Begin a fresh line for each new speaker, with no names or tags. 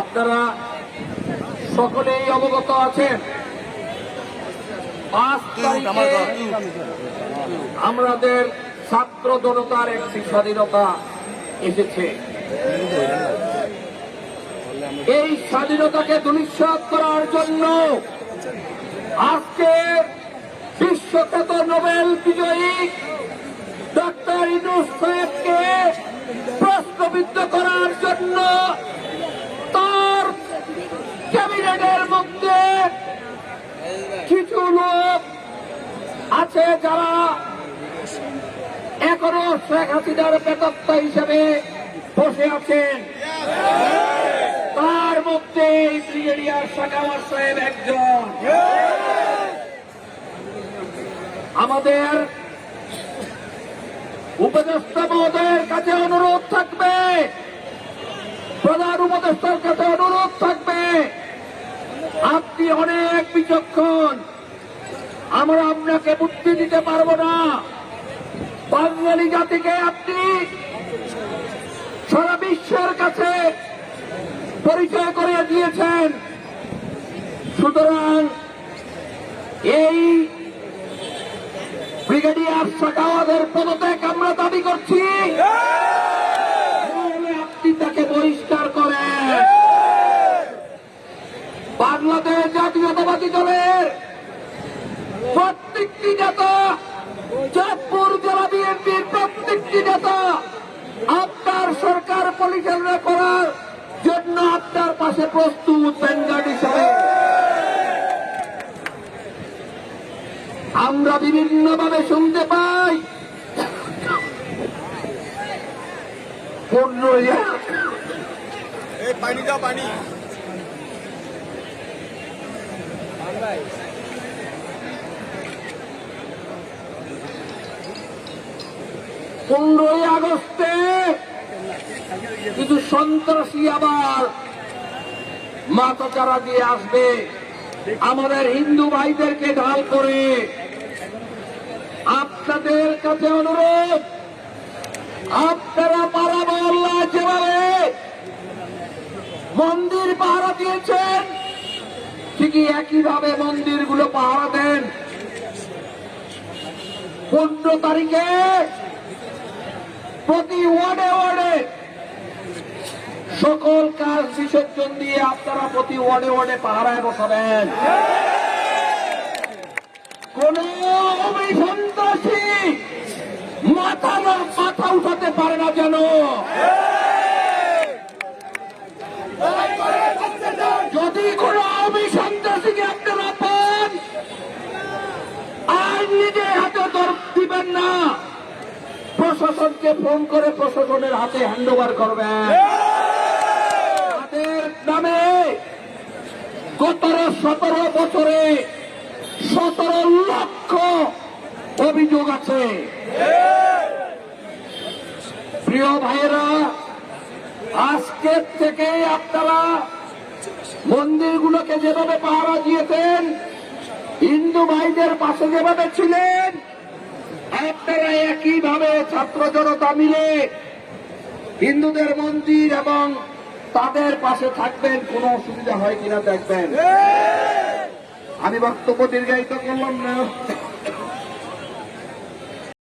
আপনারা সকলেই অবগত আছেন। পাঁচ তারিখে আমাদের ছাত্র জনতার একটি স্বাধীনতা এসেছে। এই স্বাধীনতাকে দুলিশ্বাস করার জন্য আজকে বিশ্বখ্যাত নোবেল বিজয়ী ডক্টর ইনুস সাহেবকে প্রশ্নবিদ্ধ করার জন্য তার ক্যাবিনেটের মধ্যে কিছু লোক আছে যারা এখনও শেখ হাসিনার বেতত্তা হিসেবে বসে আছেন। তার মধ্যে ব্রিগেডিয়ার সাকাওয়ার সাহেব একজন। আমাদের উপদেষ্টা মহোদয়ের কাছে অনুরোধ থাকবে। প্রধান উপদেষ্টার কাছে অনুরোধ থাকবে। আপনি অনেক বিচক্ষণ। আমরা আপনাকে বুদ্ধি দিতে পারব না। বাঙালি জাতিকে আপনি সারা বিশ্বের কাছে পরিচয় করে দিয়েছেন। সুতরাং এই ব্রিগেডিয়ার সাকাওয়াদের পদত্যাগ আমরা দাবি করছি। আপনি তাকে বহিষ্কার করেন। বাংলাদেশ জাতীয়তাবাদী দলের প্রত্যেকটি নেতা চাঁদপুর জেলা বিএনপির প্রত্যেকটি নেতা আপনার সরকার পরিচালনা করার জন্য আপনার পাশে প্রস্তুত ব্যানগার্ড হিসাবে। আমরা বিভিন্নভাবে শুনতে পাই।
পানি দাও, পানি।
পনেরোই আগস্টে কিছু সন্ত্রাসী আবার মাথা দিয়ে আসবে। আমাদের হিন্দু ভাইদেরকে ঢাল করে আপনাদের কাছে অনুরোধ, আপনারা পাড়া মহল্লা যেভাবে মন্দির পাহারা দিয়েছেন, ঠিকই একইভাবে মন্দিরগুলো পাহারা দেন। পনেরো তারিখে প্রতি ওয়ার্ডে ওয়ার্ডে সকল কাজ বিসর্জন দিয়ে আপনারা প্রতি ওয়ার্ডে ওয়ার্ডে পাহারায় বসাবেন। কোন মাথা মাথা উঠাতে পারে না যেন। যদি কোন অভিসন্ত্রাসীকে আপনারা পান, আর নিজে হাতে দিবেন না, প্রশাসনকে ফোন করে প্রশাসনের হাতে হ্যান্ড করবেন। সতেরো বছরে সতেরো লক্ষ অভিযোগ আছে। প্রিয় ভাইয়েরা, আজকের থেকে আপনারা মন্দিরগুলোকে যেভাবে পাহারা দিয়েছেন, হিন্দু ভাইদের পাশে যেভাবে ছিলেন, আপনারা একইভাবে ছাত্র জনতা মিলে হিন্দুদের মন্দির এবং তাদের পাশে থাকবেন কোনো অসুবিধা হয় কিনা দেখবেন। আমি বক্তব্য দীর্ঘায়িত করলাম না।